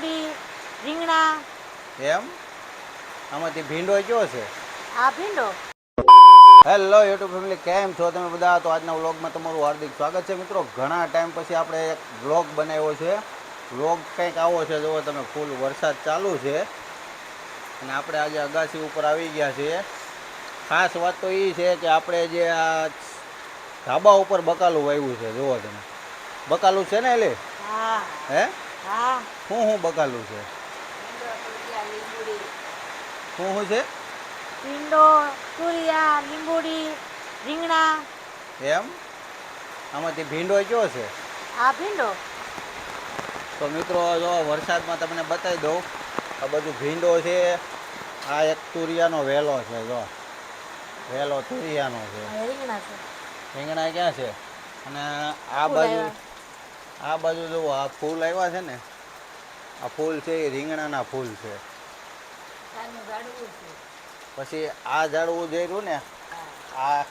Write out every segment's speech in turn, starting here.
લીંબુડી રીંગણા. એમ? આમાંથી ભીંડો કયો છે? આ ભીંડો? હેલો યુટ્યુબ ફેમિલી કેમ છો તમે બધા? તો આજના વ્લોગમાં તમારું હાર્દિક સ્વાગત છે. મિત્રો ઘણા ટાઈમ પછી આપણે એક વ્લોગ બનાવ્યો છે. વ્લોગ કંઈક આવો છે. જુઓ તમે ફૂલ વરસાદ ચાલુ છે. અને આપણે આજે અગાસી ઉપર આવી ગયા છીએ. ખાસ વાત તો એ છે કે આપણે જે આ ધાબા ઉપર બકાલું વાવ્યું છે. જુઓ તમે. બકાલું છે ને એટલે? હા? હે. હા શું બકાલું છે? શું શું છે? ભીંડો તુરિયા લીંબુડી રીંગણા. એમ? આમાંથી ભીંડો કયો છે? આ ભીંડો? તો મિત્રો જો વરસાદમાં તમને બતાવી દઉં આ બધું ભીંડો છે આ એક તુરિયાનો વેલો છે જો. વેલો તુરિયાનો છે. રીંગણા છે. રીંગણા ક્યાં છે? અને આ બાજુ. આ બાજુ જો આ ફૂલ આવ્યા છે ને આ ફૂલ છે એ રીંગણાના ફૂલ છે. પછી આ ઝાડવું જે રહ્યું ને આ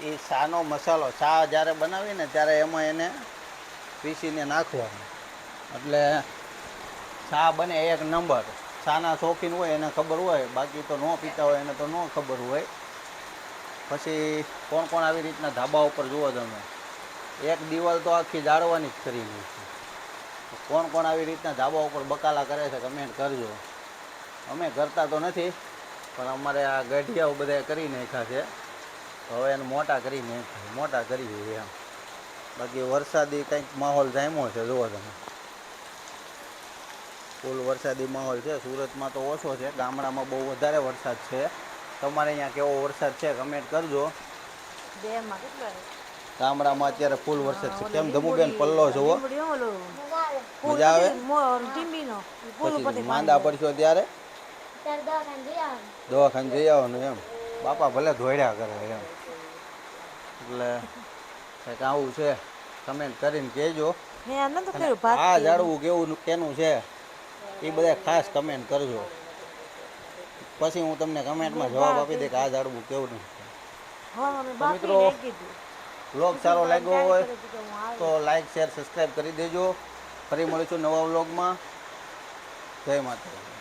એ શાનો મસાલો શા જ્યારે બનાવીએ ને ત્યારે એમાં એને પીસીને નાખવાનું. એટલે શા બને એક નંબર. શાના શોખીન હોય એને ખબર હોય. બાકી તો ન પીતા હોય એને તો ન ખબર હોય. પછી કોણ કોણ આવી રીતના ધાબા ઉપર જુઓ તમે એક દિવાલ તો આખી જાળવાની જ કરી છે. કોણ કોણ આવી રીતના ધાબા ઉપર બકાલા કરે છે કમેન્ટ કરજો. અમે કરતા તો નથી, પણ અમારે આ ગઢિયાઓ બધા કરી નાખ્યા છે. હવે એને મોટા કરી નાખ્યા મોટા દઈએ એમ. બાકી વરસાદી કંઈક માહોલ જામ્યો છે, જુઓ તમે. ફૂલ વરસાદી માહોલ છે, સુરતમાં તો ઓછો છે, ગામડામાં બહુ વધારે વરસાદ છે. તમારે અહીંયા કેવો વરસાદ છે કમેન્ટ કરજો? ગામડામાં અત્યારે ફૂલ વરસાદ છે. કેમ ધમુબેન પલ્લો ફૂલ મજા આવે? માંદા પડશો ત્યારે? દવાખાને જઈ આવવાનું એમ. બાપા ભલે ધોડ્યા કરે એમ. એટલે કંઈક આવું છે. કમેન્ટ કરીને કહેજો. આ ઝાડવું કેવું કેનું છે? એ બધા ખાસ કમેન્ટ કરજો. પછી હું તમને કમેન્ટમાં જવાબ આપી દે કે આ ઝાડવું કેવું છે હા અમે તો બાફીને મિત્રો. વ્લોગ સારો લાગ્યો હોય. તો લાઈક શેર સબસ્ક્રાઈબ કરી દેજો. ફરી મળીશું નવા વ્લોગમાં. જય માતા